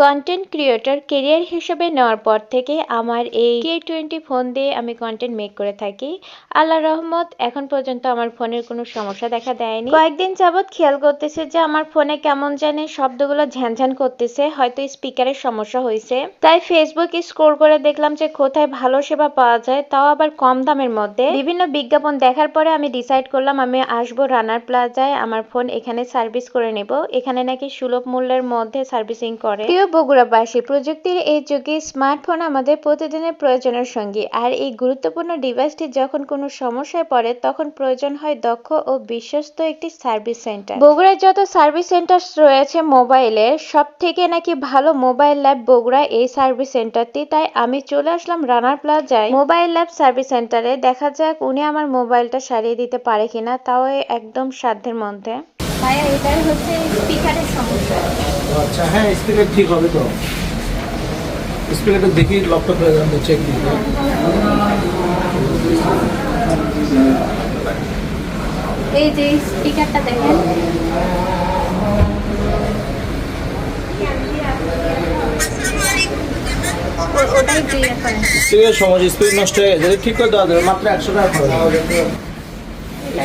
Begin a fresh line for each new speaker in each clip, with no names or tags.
Content creator career হিসেবে নেওয়ার পর থেকে আমার এই কে টোয়েন্টি ফোন দিয়ে আমি কন্টেন্ট মেক করে থাকি। আল্লাহ রহমত, এখন পর্যন্ত আমার ফোনের কোনো সমস্যা দেখা দেয়নি। কয়েকদিন যাবৎ খেয়াল করতেছে যে আমার ফোনে কেমন জানি শব্দগুলো ঝ্যানঝ্যান করতেছে, হয়তো স্পিকারের সমস্যা হয়েছে। তাই ফেসবুক স্ক্রোল করে দেখলাম যে কোথায় ভালো সেবা পাওয়া যায়, তাও আবার কম দামের মধ্যে। বিভিন্ন বিজ্ঞাপন দেখার পরে আমি ডিসাইড করলাম আমি আসব রানার প্লাজায়, আমার ফোন এখানে সার্ভিস করে নেব। এখানে নাকি সুলভ মূল্যের মধ্যে সার্ভিসিং করে। প্রিয় বগুড়াবাসী, প্রযুক্তির এই যুগে স্মার্টফোন আমাদের প্রতিদিনের প্রয়োজনের সঙ্গী। আর এই গুরুত্বপূর্ণ ডিভাইসটি যখন কোনো সমস্যায় পড়ে, তখন প্রয়োজন হয় দক্ষ ও বিশ্বস্ত একটি সার্ভিস সেন্টার বগুড়ায় যত সার্ভিস সেন্টার রয়েছে মোবাইলের সব থেকে নাকি ভালো মোবাইল ল্যাব বগুড়া এই সার্ভিস সেন্টারটি তাই আমি চলে আসলাম রানার প্লাজায়। মোবাইল ল্যাব সার্ভিস সেন্টারে দেখা যাক উনি আমার মোবাইলটা সারিয়ে দিতে পারে কিনা, তাও একদম সাধ্যের মধ্যে।
ভাইয়া এটাই হচ্ছে স্পিকারের সমস্যা।
আচ্ছা হ্যাঁ স্পিকার ঠিক হবে তো। স্পিকারটা দেখি লকটা করে চেক
এই যে স্পিকারটা দেখেন। ওটাই ক্লিয়ার করেন
স্পিকার সমস্যা স্পিকার নষ্ট হয়ে গেছে ঠিক করে দেওয়া যাবে মাত্র একশো টাকা খরচ।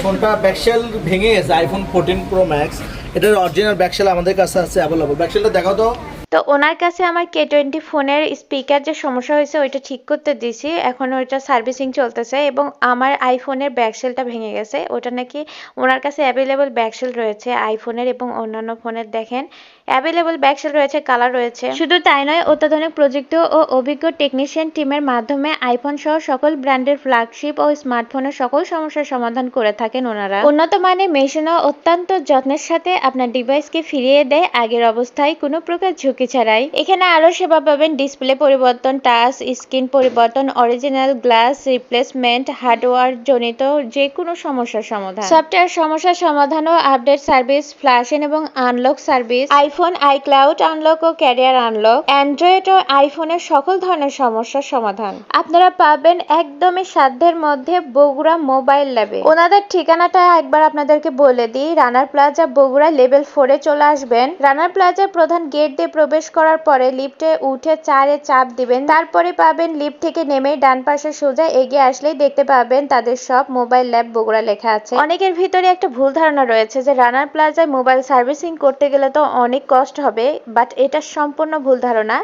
এই ফোনটা ব্যাকশেল ভেঙে গেছে আইফোন ফোরটিন প্রো ম্যাক্স এটার অরিজিনাল ব্যাকশেল আমাদের কাছে আছে অ্যাভেলেবল ব্যাকশেলটা দেখাও তো।
তো ওনার কাছে আমার কে টোয়েন্টি ফোনের স্পিকার যে সমস্যা হয়েছে, ওইটা ঠিক করতে দিছি এখন ওইটা সার্ভিসিং চলতেছে এবং আমার আইফোনের ব্যাকসেলটা ভেঙে গেছে। ওটা নাকি ওনার কাছে অ্যাভেলেবল ব্যাকসেল রয়েছে আইফোনের এবং অন্যান্য ফোনের, দেখেন। অ্যাভেলেবল ব্যাকসেল রয়েছে কালার রয়েছে। শুধু তাই নয় অত্যাধুনিক প্রযুক্তি ও অভিজ্ঞ টেকনিশিয়ান টিমের মাধ্যমে আইফোন সহ সকল ব্র্যান্ডের ফ্ল্যাগশিপ ও স্মার্টফোনের সকল সমস্যার সমাধান করে থাকেন ওনারা। উন্নত মানের মেশিন ও অত্যন্ত যত্নের সাথে আপনার ডিভাইসকে ফিরিয়ে দেয় আগের অবস্থায় কোনো প্রকার ঝুঁকি ছাড়াই। এখানে আরও সেবা পাবেন ডিসপ্লে পরিবর্তন টাচ স্ক্রিন পরিবর্তন অরিজিনাল গ্লাস রিপ্লেসমেন্ট হার্ডওয়্যার জনিত যে কোনো সমস্যার সমাধান। সফটওয়্যার সমস্যার সমাধান ও আপডেট সার্ভিস ফ্ল্যাশন এবং unlock service iPhone iCloud unlock ও ক্যারিয়ার আনলক অ্যান্ড্রয়েড ও আইফোনের সকল ধরনের সমস্যার সমাধান। আপনারা পাবেন একদমই সাধ্যের মধ্যে বগুড়া মোবাইল ল্যাবে ওনাদের ঠিকানাটা একবার আপনাদেরকে বলে দিই, রানার প্লাজা বগুড়া লেভেল ফোরে চলে আসবেন। রানার প্লাজার প্রধান গেট দিয়ে প্রবেশ করার পরে লিফটে উঠে চারে চাপ দিবেন। তারপরে পাবেন লিফট থেকে নেমে ডান পাশে সোজা এগিয়ে আসলেই দেখতে পাবেন তাদের সব মোবাইল ল্যাব বগুড়া লেখা আছে। অনেকের ভিতরে একটা ভুল ধারণা রয়েছে যে রানার প্লাজায় মোবাইল সার্ভিসিং করতে গেলে তো অনেক কষ্ট হবে বাট এটা সম্পূর্ণ ভুল ধারণা।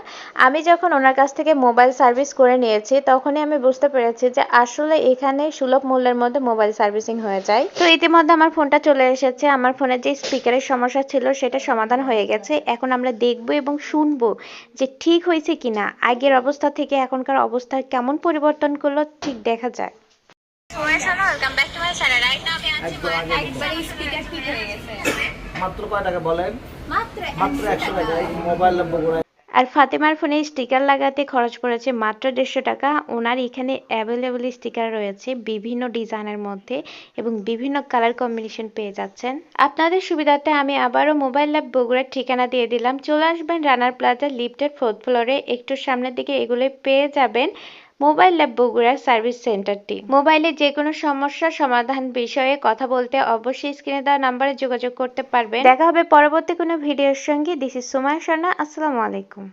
আমি যখন ওনার কাছ থেকে মোবাইল সার্ভিস করে নিয়েছি তখনই আমি বুঝতে পেরেছি যে আসলে এখানে সুলভ মূল্যের মধ্যে মোবাইল সার্ভিসিং হয়ে যায়। তো ইতিমধ্যে আমার ফোনটা চলে এসেছে। আমার ফোনের যে স্পিকারের সমস্যা ছিল সেটা সমাধান হয়ে গেছে। এখন আমরা দেখব এবং শুনব যে ঠিক হয়েছে কিনা। আগের অবস্থা থেকে এখনকার অবস্থা কেমন পরিবর্তন করল ঠিক দেখা যায়
একদম আগে
একবারে স্পিকার ঠিক হয়ে গেছে।
মাত্র কয় টাকা বলেন?
মাত্র
একশো টাকা। এই মোবাইল বগুড়া
আর ফাতেমার ফোনে স্টিকার লাগাতে খরচ পড়েছে মাত্র দেড়শো টাকা। ওনার এখানে অ্যাভেলেবল স্টিকার রয়েছে বিভিন্ন ডিজাইনের মধ্যে এবং বিভিন্ন কালার কম্বিনেশন পেয়ে যাচ্ছেন। আপনাদের সুবিধার্থে আমি আবারও মোবাইল ল্যাব বগুড়ার ঠিকানা দিয়ে দিলাম। চলে আসবেন রানার প্লাজা লিফটের ফোর্থ ফ্লোরে একটু সামনের দিকে এগুলো পেয়ে যাবেন। মোবাইল ল্যাব বগুড়া সার্ভিস সেন্টারটি। মোবাইলে যে কোনো সমস্যা সমাধান বিষয়ে কথা বলতে অবশ্যই স্ক্রিনে দেওয়া নাম্বারে যোগাযোগ করতে পারবেন। দেখা হবে পরবর্তী কোনো ভিডিওর সঙ্গে। দিস ইজ সুমায় শর্মা আসসালামু আলাইকুম।